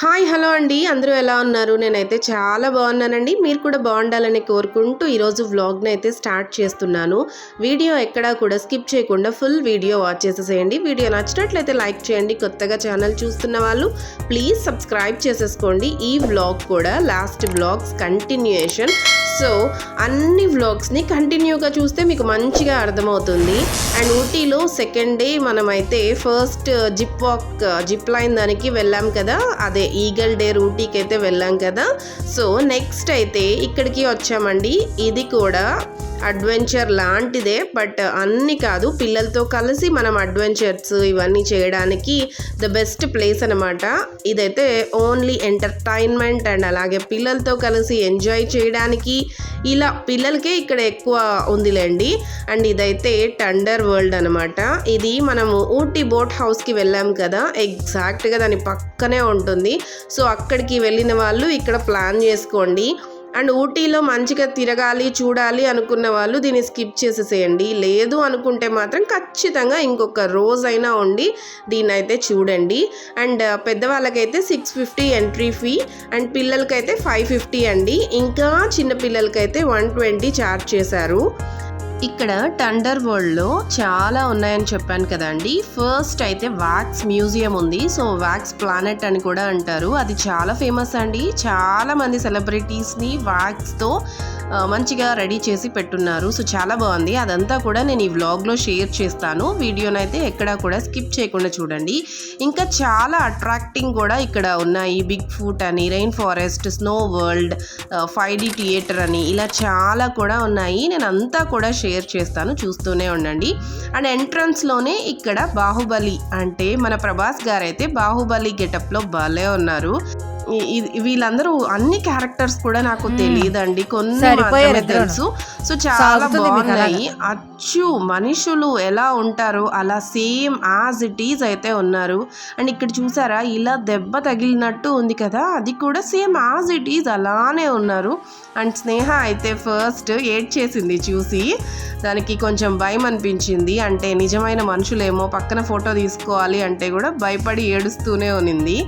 Hi hello అండి. అందరూ ఎలా ఉన్నారు? నేనైతే చాలా బాగున్నానండి. మీరు కూడా బాగుండాలని కోరుకుంటూ ఈరోజు వ్లాగ్ని అయితే స్టార్ట్ చేస్తున్నాను. వీడియో ఎక్కడా కూడా స్కిప్ చేయకుండా ఫుల్ వీడియో వాచ్ చేసేసేయండి. వీడియో నచ్చినట్లయితే లైక్ చేయండి. కొత్తగా ఛానల్ చూస్తున్న వాళ్ళు ప్లీజ్ సబ్స్క్రైబ్ చేసేసుకోండి. ఈ వ్లాగ్ కూడా లాస్ట్ వ్లాగ్స్ కంటిన్యూయేషన్ సో అన్ని వ్లాగ్స్ని కంటిన్యూగా చూస్తే మీకు మంచిగా అర్థమవుతుంది. అండ్ ఊటీలో సెకండ్ డే మనమైతే first zip walk zip line దానికి వెళ్ళాం కదా. అదే ఈగల్ డే ఊటీకి అయితే వెళ్ళాం కదా. సో నెక్స్ట్ అయితే ఇక్కడికి వచ్చామండి. ఇది కూడా అడ్వెంచర్ లాంటిదే బట్ అన్ని కాదు పిల్లలతో కలిసి మనం అడ్వెంచర్స్ ఇవన్నీ చేయడానికి ద బెస్ట్ ప్లేస్ అనమాట ఇదైతే ఓన్లీ ఎంటర్టైన్మెంట్ అండ్ అలాగే పిల్లలతో కలిసి ఎంజాయ్ చేయడానికి ఇలా పిల్లలకే ఇక్కడ ఎక్కువ ఉందిలేండి. అండ్ ఇదైతే టండర్ వరల్డ్ అనమాట ఇది మనము ఊటీ బోట్ హౌస్కి వెళ్ళాం కదా ఎగ్జాక్ట్గా దాని పక్కనే ఉంటుంది. సో అక్కడికి వెళ్ళిన వాళ్ళు ఇక్కడ ప్లాన్ చేసుకోండి. అండ్ ఊటీలో మంచిగా తిరగాలి చూడాలి అనుకున్న వాళ్ళు దీన్ని స్కిప్ చేసేసేయండి. లేదు అనుకుంటే మాత్రం ఖచ్చితంగా ఇంకొక రోజైనా ఉండి దీన్ని అయితే చూడండి. And పెద్దవాళ్ళకైతే six fifty entry fee and పిల్లలకైతే ఫైవ్ ఫిఫ్టీ అండి. ఇంకా చిన్న పిల్లలకైతే వన్ ట్వంటీ ఛార్జ్ చేశారు. ఇక్కడ టండర్ వరల్డ్లో చాలా ఉన్నాయని చెప్పాను కదండి. ఫస్ట్ అయితే వ్యాక్స్ మ్యూజియం ఉంది. సో వ్యాక్స్ ప్లానెట్ అని కూడా అంటారు. అది చాలా ఫేమస్ అండి. చాలా మంది సెలబ్రిటీస్ని వ్యాక్స్తో మంచిగా రెడీ చేసి పెట్టున్నారు. సో చాలా బాగుంది. అదంతా కూడా నేను ఈ వ్లాగ్లో షేర్ చేస్తాను. వీడియోనైతే ఎక్కడా కూడా స్కిప్ చేయకుండా చూడండి. ఇంకా చాలా అట్రాక్టింగ్ కూడా ఇక్కడ ఉన్నాయి. బిగ్ ఫుట్ అని rain forest snow world five D theatre అని. ఇలా చాలా కూడా ఉన్నాయి. నేను అంతా కూడా షేర్ చేస్తాను. చూస్తూనే ఉండండి. అండ్ ఎంట్రన్స్లోనే ఇక్కడ బాహుబలి అంటే మన ప్రభాస్ గారైతే బాహుబలి గెటప్లో భలే ఉన్నారు. వీళ్ళందరూ అన్ని క్యారెక్టర్స్ కూడా నాకు తెలియదండి కొన్ని. తెలుసు. సో చాలా బాగున్నాయి. అచ్చు మనుషులు ఎలా ఉంటారో? అలా సేమ్ యాజ్ ఇట్ ఈజ్ అయితే ఉన్నారు. అండ్ ఇక్కడ చూసారా ఇలా దెబ్బ తగిలినట్టు ఉంది కదా అది కూడా సేమ్ యాజ్ ఇట్ ఈజ్ అలానే ఉన్నారు. అండ్ స్నేహ అయితే ఫస్ట్ ఏడ్ చేసింది చూసి దానికి కొంచెం భయం అనిపించింది. అంటే నిజమైన మనుషులేమో పక్కన ఫోటో తీసుకోవాలి అంటే కూడా భయపడి ఏడుస్తూనే ఉనింది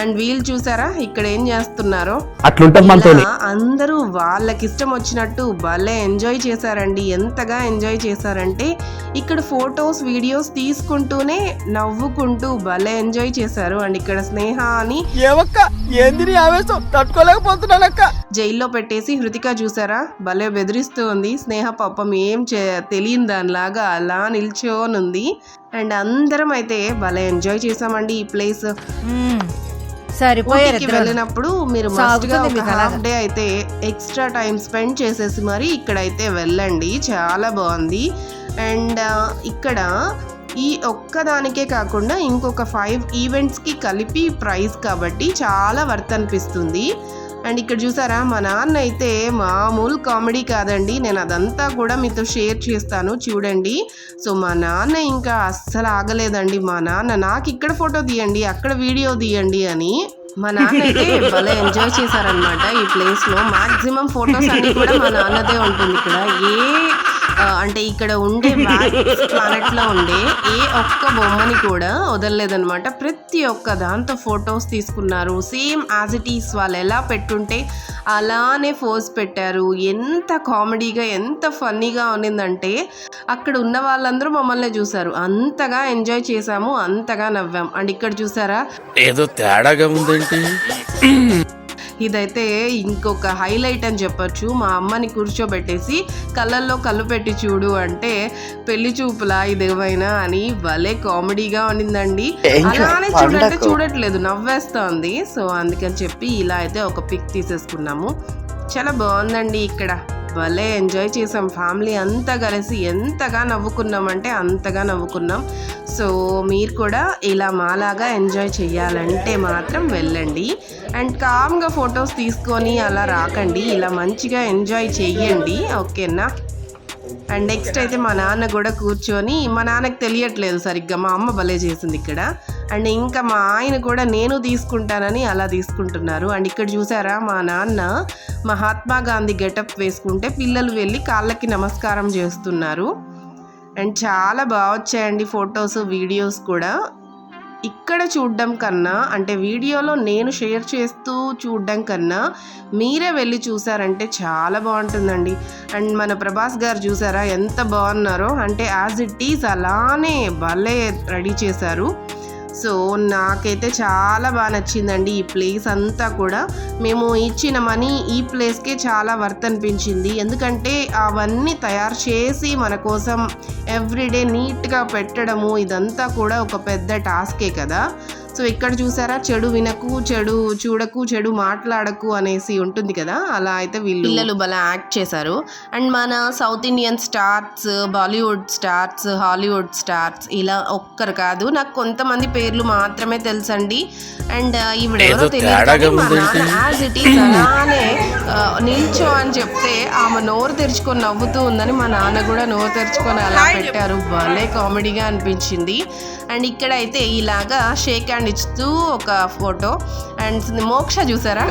అండ్ వీళ్ళు చూసారా? ఇక్కడ ఏం చేస్తున్నారో? అందరూ వాళ్ళకి ఇష్టం వచ్చినట్టు భలే ఎంజాయ్ చేశారండి. ఎంతగా ఎంజాయ్ చేశారంటే ఇక్కడ ఫొటోస్ వీడియోస్ తీసుకుంటూనే నవ్వుకుంటూ భలే ఎంజాయ్ చేశారు. అండ్ ఇక్కడ స్నేహ అని జైల్లో పెట్టేసి హృతిక చూసారా? భలే బెదిరిస్తూ ఉంది. స్నేహ పాపం ఏం చే తెలియని దానిలాగా అలా నిల్చోనుంది. అండ్ అందరం అయితే భలే ఎంజాయ్ చేసామండి ఈ ప్లేస్. సరిపోయారు. వెళ్ళినప్పుడు మీరు హాఫ్. డే అయితే ఎక్స్ట్రా టైం స్పెండ్ చేసేసి మరి ఇక్కడైతే వెళ్ళండి చాలా బాగుంది అండ్ ఇక్కడ ఈ ఒక్కదానికే కాకుండా ఇంకొక ఫైవ్ ఈవెంట్స్కి కలిపి ప్రైస్ కాబట్టి చాలా వర్త్ అనిపిస్తుంది అండ్ ఇక్కడ చూసారా మా నాన్న అయితే మామూలు కామెడీ కాదండి. నేను అదంతా కూడా మీతో షేర్ చేస్తాను చూడండి. సో మా నాన్న ఇంకా అస్సలు ఆగలేదండి. మా నాన్న నాకు ఇక్కడ ఫోటో తీయండి అక్కడ వీడియో తీయండి అని. మా నాన్న అయితే భలే ఎంజాయ్ చేశారనమాట ఈ ప్లేస్లో మాక్సిమం ఫొటోస్ అన్నీ కూడా మా నాన్నదే ఉంటుంది ఇక్కడ. ఏ అంటే ఇక్కడ ఉండే ప్లానెట్లో ఉండే ఏ ఒక్క బొమ్మని కూడా వదలలేదనమాట ప్రతి ఒక్క దాంతో ఫొటోస్ తీసుకున్నారు. సేమ్ యాజ్ ఇట్ ఈస్ వాళ్ళు ఎలా పెట్టుంటే అలానే ఫోజ్ పెట్టారు. ఎంత కామెడీగా ఎంత ఫన్నీగా ఉన్నిందంటే అక్కడ ఉన్న వాళ్ళందరూ మమ్మల్ని చూశారు. అంతగా ఎంజాయ్ చేశాము అంతగా నవ్వాం. అండ్ ఇక్కడ చూసారా? ఏదో తేడాగా ఉందేంటి? ఇదైతే ఇంకొక హైలైట్ అని చెప్పొచ్చు. మా అమ్మని కూర్చోబెట్టేసి కళ్ళల్లో కళ్ళు పెట్టి చూడు అంటే పెళ్ళి చూపులా ఇదేమైనా అని భలే కామెడీగా ఉండిందండి. అలానే చూడంటే చూడట్లేదు నవ్వేస్తోంది. సో అందుకని చెప్పి ఇలా అయితే ఒక పిక్ తీసేసుకున్నాము. చాలా బాగుందండి ఇక్కడ. భలే ఎంజాయ్ చేసాం ఫ్యామిలీ అంతా కలిసి ఎంతగా నవ్వుకున్నామంటే అంతగా నవ్వుకున్నాం. సో మీరు కూడా ఇలా మాలాగా ఎంజాయ్ చేయాలంటే మాత్రం వెళ్ళండి. అండ్ కామ్గా ఫొటోస్ తీసుకొని అలా రాకండి. ఇలా మంచిగా ఎంజాయ్ చెయ్యండి. ఓకేనా? అండ్ నెక్స్ట్ అయితే మా నాన్న కూడా కూర్చొని మా నాన్నకి తెలియట్లేదు సరిగ్గా. మా అమ్మ భలే చేసింది ఇక్కడ. అండ్ ఇంకా మా ఆయన కూడా నేను తీసుకుంటానని అలా తీసుకుంటున్నారు. అండ్ ఇక్కడ చూసారా మా నాన్న మహాత్మా గాంధీ గెటప్ వేసుకుంటే పిల్లలు వెళ్ళి కాళ్ళకి నమస్కారం చేస్తున్నారు. అండ్ చాలా బాగా వచ్చాయండి ఫొటోస్ వీడియోస్ కూడా. ఇక్కడ చూడడం కన్నా అంటే వీడియోలో నేను షేర్ చేస్తూ చూడడం కన్నా మీరే వెళ్ళి చూసారంటే చాలా బాగుంటుందండి. అండ్ మన ప్రభాస్ గారు చూసారా ఎంత బాగున్నారో అంటే యాజ్ ఇట్ ఈజ్ అలానే భలే రెడీ చేశారు. సో నాకైతే చాలా బాగా నచ్చిందండి ఈ ప్లేస్ అంతా కూడా. మేము ఇచ్చిన మనీ ఈ ప్లేస్కే చాలా వర్త్ అనిపించింది. ఎందుకంటే అవన్నీ తయారు చేసి మన కోసం ఎవ్రీడే నీట్గా పెట్టడము ఇదంతా కూడా ఒక పెద్ద టాస్కే కదా. సో ఇక్కడ చూసారా? చెడు వినకు చెడు చూడకు చెడు మాట్లాడకు అనేసి ఉంటుంది కదా? అలా అయితే వీళ్ళు పిల్లలు భలే యాక్ట్ చేశారు. అండ్ మన south Indian stars Bollywood stars Hollywood stars ఇలా ఒక్కరు కాదు. నాకు కొంతమంది పేర్లు మాత్రమే తెలుసండి. అండ్ ఈవిడ ఎవరో ఏదో తెలియదు యాజ్ ఇట్ ఈస్ అలానే నిల్చో అని చెప్తే ఆమె నోరు తెరుచుకొని నవ్వుతూ ఉందని మా నాన్న కూడా నోరు తెరుచుకొని అలా పెట్టారు. భలే కామెడీగా అనిపించింది. అండ్ ఇక్కడ అయితే ఇలాగా షేక్ హ్యాండ్ ఇస్తూ ఒక ఫోటో అండ్ మోక్ష చూసారా?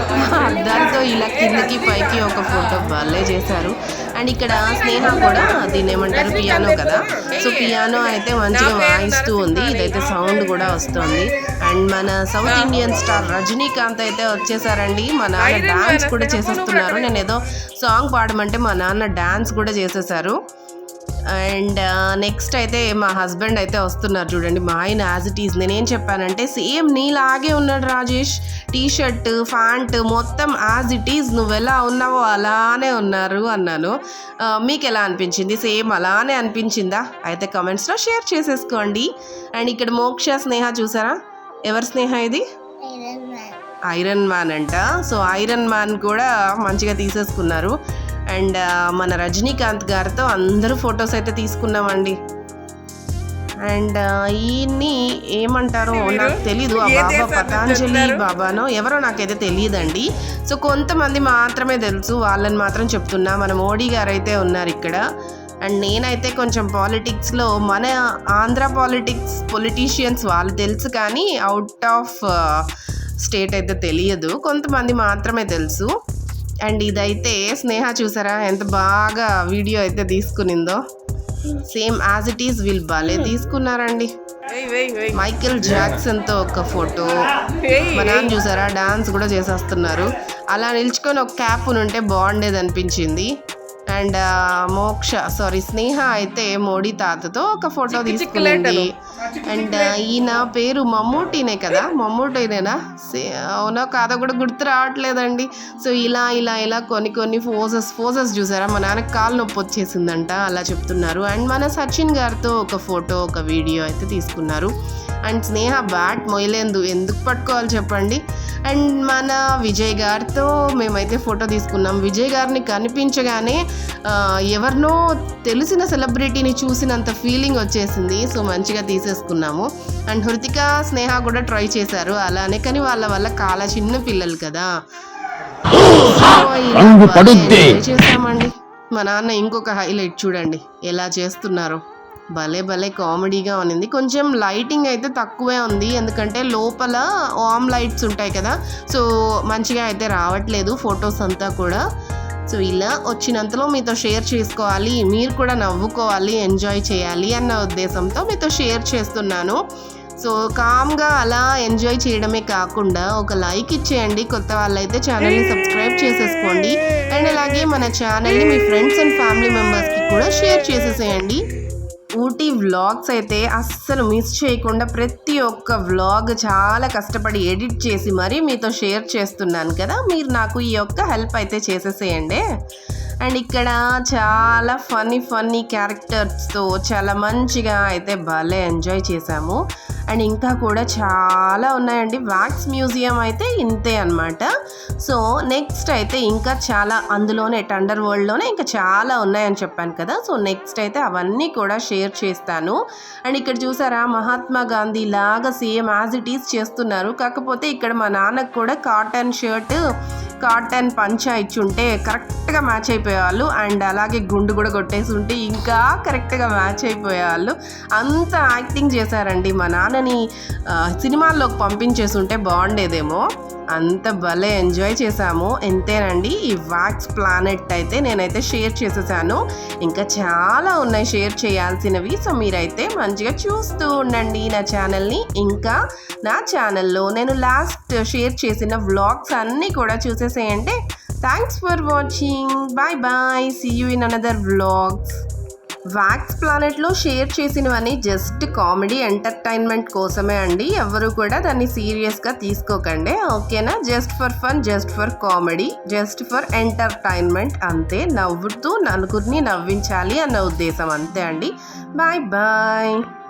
అద్దాలతో ఇలా కిందకి పైకి ఒక ఫోటో వాళ్ళే చేశారు. అండ్ ఇక్కడ స్నేహ కూడా దీన్ని ఏమంటారు? పియానో కదా. సో పియానో అయితే మంచిగా వాయిస్తూ ఉంది. ఇదైతే సౌండ్ కూడా వస్తుంది. అండ్ మన సౌత్ ఇండియన్ స్టార్ రజనీకాంత్ అయితే వచ్చేసారండి. మా నాన్న డాన్స్ కూడా చేసేస్తున్నారు. నేను ఏదో సాంగ్ పాడమంటే మా నాన్న డాన్స్ కూడా చేసేసారు. అండ్ నెక్స్ట్ అయితే మా హస్బెండ్ అయితే వస్తున్నారు చూడండి. మా ఆయన యాజ్ ఇట్ ఈజ్ నేనేం చెప్పానంటే సేమ్ నీలాగే ఉన్నాడు రాజేష్. టీ షర్ట్ ఫ్యాంట్ మొత్తం యాజ్ ఇట్ ఈజ్ నువ్వు ఎలా ఉన్నావో అలానే ఉన్నారు అన్నాను. మీకు ఎలా అనిపించింది? సేమ్ అలానే అనిపించిందా? అయితే కమెంట్స్లో షేర్ చేసేసుకోండి. అండ్ ఇక్కడ మోక్ష స్నేహ చూసారా? ఎవరి స్నేహ ఇది? ఐరన్ మ్యాన్ అంట. సో ఐరన్ మ్యాన్ కూడా మంచిగా తీసేసుకున్నారు. అండ్ మన రజనీకాంత్ గారితో అందరూ ఫొటోస్ అయితే తీసుకున్నామండి. అండ్ ఈయన్ని ఏమంటారో నాకు తెలీదు. ఆ బాబా పతాంజలి బాబానో ఎవరో నాకైతే తెలియదండి. సో కొంతమంది మాత్రమే తెలుసు వాళ్ళని మాత్రం చెప్తున్నా. మన మోడీ గారు అయితే ఉన్నారు ఇక్కడ. అండ్ నేనైతే కొంచెం పాలిటిక్స్లో మన ఆంధ్ర పాలిటిక్స్ పొలిటీషియన్స్ వాళ్ళు తెలుసు కానీ అవుట్ ఆఫ్ స్టేట్ అయితే తెలియదు. కొంతమంది మాత్రమే తెలుసు. అండ్ ఇదైతే స్నేహ చూసారా? ఎంత బాగా వీడియో అయితే తీసుకునిందో. సేమ్ యాజ్ ఇట్ ఈస్ వీళ్ళు భలే తీసుకున్నారండి. మైకేల్ జాక్సన్తో ఒక ఫోటో. మా నాన్న చూసారా? డాన్స్ కూడా చేసేస్తున్నారు. అలా నిల్చుకొని ఒక క్యాప్ ఉంటే బాగుండేది అనిపించింది. అండ్ మోక్ష సారీ స్నేహ అయితే మోడీ తాతతో ఒక ఫోటో తీసుకునింది. అండ్ ఈయన పేరు మమ్మూటీనే కదా? మమ్మూటీనేనా సే- అవునా? కాదో కూడా గుర్తు రావట్లేదండి. సో ఇలా ఇలా ఇలా కొన్ని కొన్ని ఫోజెస్ ఫోజెస్ చూసారా? మా నాన్నకి కాలు నొప్పి వచ్చేసిందంట అలా చెప్తున్నారు. అండ్ మన సచిన్ గారితో ఒక ఫోటో ఒక వీడియో అయితే తీసుకున్నారు. అండ్ స్నేహ బ్యాట్ మొయలేదు ఎందుకు పట్టుకోవాలి చెప్పండి? అండ్ మన విజయ్ గారితో మేమైతే ఫోటో తీసుకున్నాం. విజయ్ గారిని కనిపించగానే ఎవరినో తెలిసిన సెలబ్రిటీని చూసినంత ఫీలింగ్ వచ్చేసింది. సో మంచిగా తీసేసుకున్నాము. అండ్ హృతిక స్నేహ కూడా ట్రై చేశారు అలానే కానీ వాళ్ళ వల్ల చాలా చిన్న పిల్లలు కదా. చేసామండి మా నాన్న ఇంకొక హైలైట్ చూడండి. ఎలా చేస్తున్నారో. భలే భలే కామెడీగా ఉన్నింది. కొంచెం లైటింగ్ అయితే తక్కువే ఉంది. ఎందుకంటే లోపల ఆమ్ లైట్స్ ఉంటాయి కదా. సో మంచిగా అయితే రావట్లేదు ఫొటోస్ అంతా కూడా. సో ఇలా వచ్చినంతలో మీతో షేర్ చేసుకోవాలి. మీరు కూడా నవ్వుకోవాలి ఎంజాయ్ చేయాలి అన్న ఉద్దేశంతో మీతో షేర్ చేస్తున్నాను. సో కామ్గా అలా ఎంజాయ్ చేయడమే కాకుండా ఒక లైక్ ఇచ్చేయండి. కొత్త వాళ్ళైతే ఛానల్ని సబ్స్క్రైబ్ చేసేసుకోండి. అండ్ అలాగే మన ఛానల్ని మీ ఫ్రెండ్స్ అండ్ ఫ్యామిలీ మెంబర్స్కి కూడా షేర్ చేసేసేయండి. ఊటీ వ్లాగ్స్ అయితే అస్సలు మిస్ చేయకుండా ప్రతి ఒక్క వ్లాగ్ చాలా కష్టపడి ఎడిట్ చేసి మరీ మీతో షేర్ చేస్తున్నాను కదా. మీరు నాకు ఈ యొక్క హెల్ప్ అయితే చేసేసేయండి. అండ్ ఇక్కడ చాలా ఫన్నీ ఫన్నీ క్యారెక్టర్స్తో చాలా మంచిగా అయితే భలే ఎంజాయ్ చేశాము. అండ్ ఇంకా కూడా చాలా ఉన్నాయండి. వ్యాక్స్ మ్యూజియం అయితే ఇంతే అనమాట సో నెక్స్ట్ అయితే ఇంకా చాలా అందులోనే టండర్ వరల్డ్లోనే ఇంకా చాలా ఉన్నాయని చెప్పాను కదా. సో నెక్స్ట్ అయితే అవన్నీ కూడా షేర్ చేస్తాను. అండ్ ఇక్కడ చూసారా మహాత్మా గాంధీ లాగా సేమ్ యాజ్ ఇట్ ఈస్ చేస్తున్నారు. కాకపోతే ఇక్కడ మా నాన్నకు కూడా కాటన్ షర్ట్ కాటన్ పంచా ఇచ్చుంటే కరెక్ట్గా మ్యాచ్ అయిపోయేవాళ్ళు. అండ్ అలాగే గుండు కూడా కొట్టేసి ఉంటే ఇంకా కరెక్ట్గా మ్యాచ్ అయిపోయేవాళ్ళు. అంత యాక్టింగ్ చేశారండి మా నాన్నని సినిమాల్లోకి పంపించేసి ఉంటే బాగుండేదేమో. అంత భలే ఎంజాయ్ చేసాము ఎంతేనండి ఈ వాక్స్ ప్లానెట్ అయితే నేనైతే షేర్ చేసేసాను. ఇంకా చాలా ఉన్నాయి షేర్ చేయాల్సినవి. సో మీరైతే మంచిగా చూస్తూ ఉండండి నా ఛానల్ని. ఇంకా నా ఛానల్లో నేను లాస్ట్ షేర్ చేసిన వ్లాగ్స్ అన్నీ కూడా చూసేసేయండి. Thanks for watching bye bye see you in another vlogs wax ప్లానెట్లో షేర్ చేసినవన్నీ జస్ట్ కామెడీ ఎంటర్టైన్మెంట్ కోసమే అండి. ఎవరు కూడా దాన్ని సీరియస్గా తీసుకోకండి. ఓకేనా just for fun just for comedy just for entertainment అంతే. నవ్వుతూ నలుగురిని నవ్వించాలి అన్న ఉద్దేశం అంతే అండి. Bye bye